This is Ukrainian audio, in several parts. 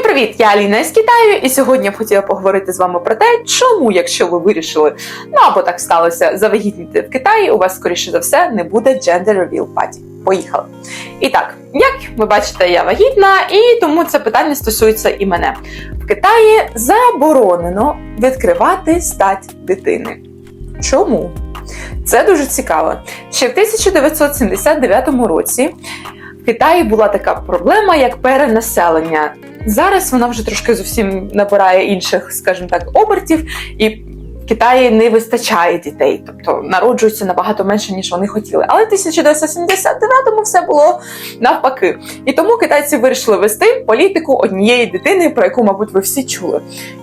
Всім привіт! Я Аліна із Китаю, і сьогодні я б хотіла поговорити з вами про те, чому, якщо ви вирішили, ну або так сталося, завагітніти в Китаї, у вас скоріше за все не буде gender reveal party. Поїхали. І так, як ви бачите, я вагітна, і тому це питання стосується і мене. В Китаї заборонено відкривати стать дитини. Чому? Це дуже цікаво. Ще в 1979 році Китаї була така проблема, як перенаселення. Зараз вона вже трошки зовсім набирає інших, скажімо так, обертів, і в Китаї не вистачає дітей, тобто народжуються набагато менше, ніж вони хотіли. Але в 1979-му все було навпаки. І тому китайці вирішили вести політику однієї дитини, про яку, мабуть, ви всі чули.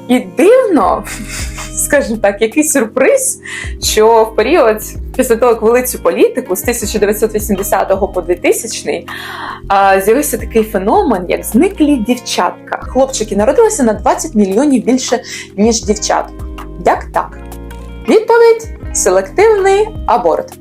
І дивно, скажімо так, який сюрприз, що в період після того, як вели цю політику з 1980 по 2000 а, з'явився такий феномен, як зниклі дівчатка. Хлопчики народилися на 20 мільйонів більше, ніж дівчаток. Як так? Відповідь селективний аборт.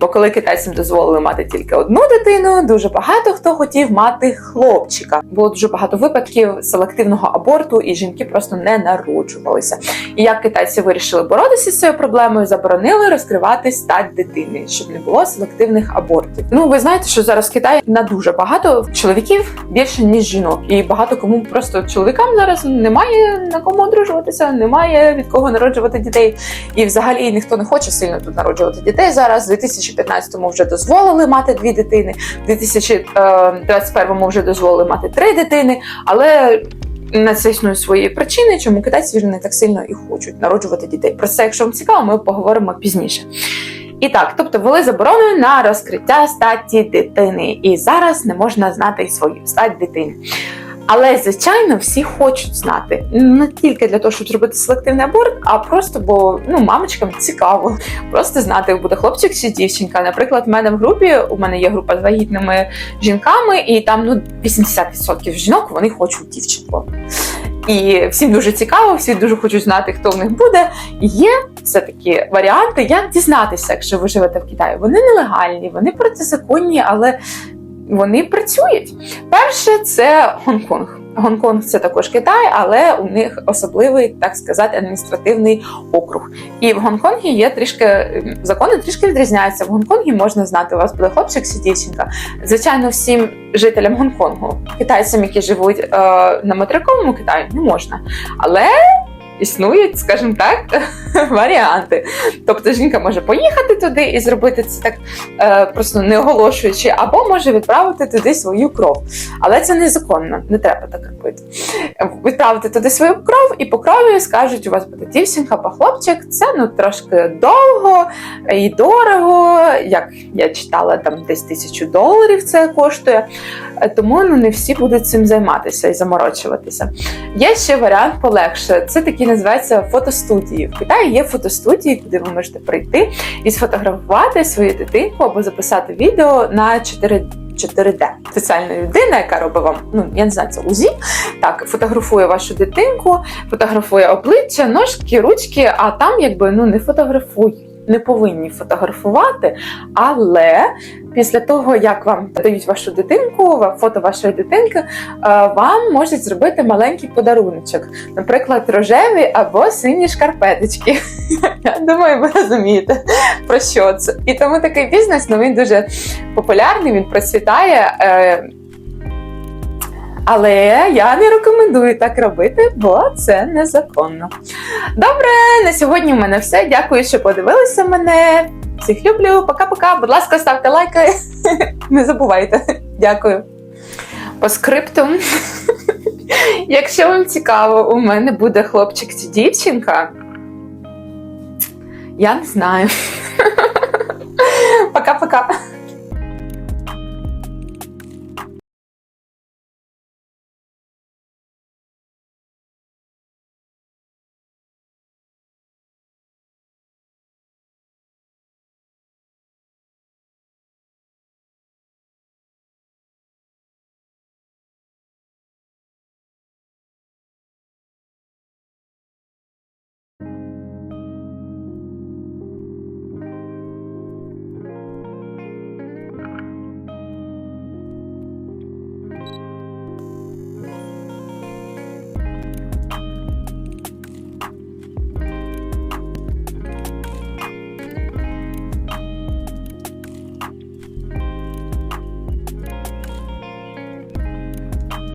Бо коли китайцям дозволили мати тільки одну дитину, дуже багато хто хотів мати хлопчика. Було дуже багато випадків селективного аборту, і жінки просто не народжувалися. І як китайці вирішили боротися з цією проблемою, заборонили розкривати стать дитини, щоб не було селективних абортів. Ну ви знаєте, що зараз в Китаї на дуже багато чоловіків більше ніж жінок, і багато кому просто чоловікам зараз немає на кому одружуватися, немає від кого народжувати дітей. І взагалі ніхто не хоче сильно тут народжувати дітей. Зараз в 2015-му вже дозволили мати дві дитини, в 2021-му вже дозволили мати три дитини, але на це свої причини, чому китайці вже не так сильно і хочуть народжувати дітей. Про це, якщо вам цікаво, ми поговоримо пізніше. І так, тобто ввели заборону на розкриття статі дитини, і зараз не можна знати свою стать дитини. Але звичайно всі хочуть знати не тільки для того, щоб зробити селективний аборт, а просто бо ну мамочкам цікаво просто знати, буде хлопчик чи дівчинка. Наприклад, в мене в групі у мене є група з вагітними жінками, і там ну 80% жінок вони хочуть дівчинку. І всім дуже цікаво, всі дуже хочуть знати, хто в них буде. Є все такі варіанти, як дізнатися, якщо ви живете в Китаї. Вони нелегальні, вони протизаконні, але вони працюють. Перше це Гонконг. Гонконг це також Китай, але у них особливий, так сказати, адміністративний округ. І в Гонконгі є трішки закони трішки відрізняються. В Гонконгі можна знати, у вас буде хлопчик чи дівчинка. Звичайно, всім жителям Гонконгу, китайцям, які живуть е, на материковому Китаї, не можна. Але існують, скажімо так, варіанти. Тобто жінка може поїхати туди і зробити це так е, просто не оголошуючи, або може відправити туди свою кров. Але це незаконно, не треба так робити. Відправити туди свою кров, і по крові скажуть, у вас буде дівчинка або хлопчик. Це ну трошки довго і дорого. Як я читала, там десь тисячу доларів це коштує. Е, Тому ну не всі будуть цим займатися і заморочуватися. Є ще варіант полегше. Це такі називаються фотостудії. В Китаї є фотостудії, куди ви можете прийти і сфотографувати свою дитинку або записати відео на 4 4D. Спеціальна людина, яка робить вам, ну я не знаю, це УЗІ, так, фотографує вашу дитинку, фотографує обличчя, ножки, ручки, а там якби ну не фотографують. Не повинні фотографувати, але після того, як вам дають вашу дитинку, фото вашої дитинки, е, вам можуть зробити маленький подаруночок, наприклад, рожеві або сині шкарпеточки. Я думаю, ви розумієте про що це. І тому такий бізнес ну, він дуже популярний, він процвітає. Але я не рекомендую так робити, бо це незаконно. Добре, на сьогодні у мене все. Дякую, що подивилися мене. Всіх люблю. Пока-пока. Будь ласка, ставте лайки. Не забувайте. Дякую. По скрипту. Якщо вам цікаво, у мене буде хлопчик чи дівчинка. Я не знаю. Пока-пока.